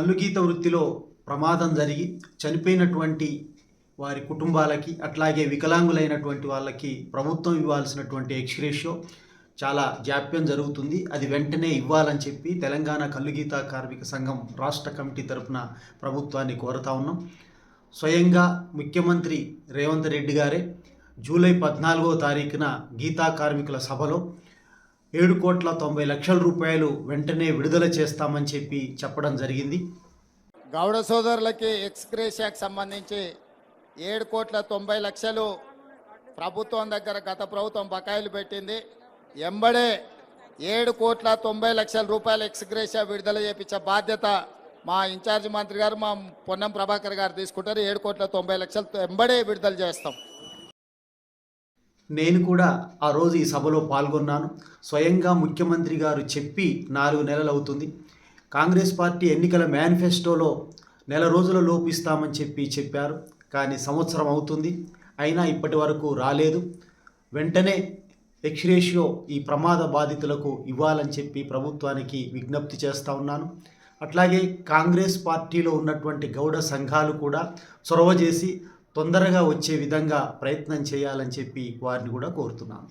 కల్లుగీత వృత్తిలో ప్రమాదం జరిగి చనిపోయినటువంటి వారి కుటుంబాలకి అట్లాగే వికలాంగులైనటువంటి వాళ్ళకి ప్రభుత్వం ఇవ్వాల్సినటువంటి ఎక్స్గ్రేషియో చాలా జాప్యం జరుగుతుంది. అది వెంటనే ఇవ్వాలని చెప్పి తెలంగాణ కల్లుగీత కార్మిక సంఘం రాష్ట్ర కమిటీ తరపున ప్రభుత్వాన్ని కోరుతా ఉన్నాం. స్వయంగా ముఖ్యమంత్రి రేవంత్ రెడ్డి గారే జూలై పద్నాలుగో తారీఖున గీతా కార్మికుల సభలో ఏడు కోట్ల తొంభై లక్షల రూపాయలు వెంటనే విడుదల చేస్తామని చెప్పి చెప్పడం జరిగింది. గౌడ సోదరులకి ఎక్స్గ్రేషియాకి సంబంధించి ఏడు కోట్ల తొంభై లక్షలు ప్రభుత్వం దగ్గర గత ప్రభుత్వం బకాయిలు పెట్టింది. ఎంబడే ఏడు కోట్ల తొంభై లక్షల రూపాయల ఎక్స్గ్రేషియా విడుదల చేపించే బాధ్యత మా ఇన్ఛార్జ్ మంత్రి గారు మా పొన్నం ప్రభాకర్ గారు తీసుకుంటారు. ఏడు కోట్ల తొంభై లక్షలు ఎంబడే విడుదల చేస్తాం. నేను కూడా ఆ రోజు ఈ సభలో పాల్గొన్నాను. స్వయంగా ముఖ్యమంత్రి గారు చెప్పి నాలుగు నెలలు అవుతుంది. కాంగ్రెస్ పార్టీ ఎన్నికల మేనిఫెస్టోలో నెల రోజుల లోపు ఇస్తామని చెప్పి చెప్పారు. కానీ సంవత్సరం అవుతుంది. అయినా ఇప్పటి వరకు రాలేదు. వెంటనే ఎక్స్రేషియో ఈ ప్రమాద బాధితులకు ఇవ్వాలని చెప్పి ప్రభుత్వానికి విజ్ఞప్తి చేస్తూ ఉన్నాను. అట్లాగే కాంగ్రెస్ పార్టీలో ఉన్నటువంటి గౌడ సంఘాలు కూడా చొరవ చేసి తొందరగా వచ్చే విధంగా ప్రయత్నం చేయాలని చెప్పి వారిని కూడా కోరుతున్నాను.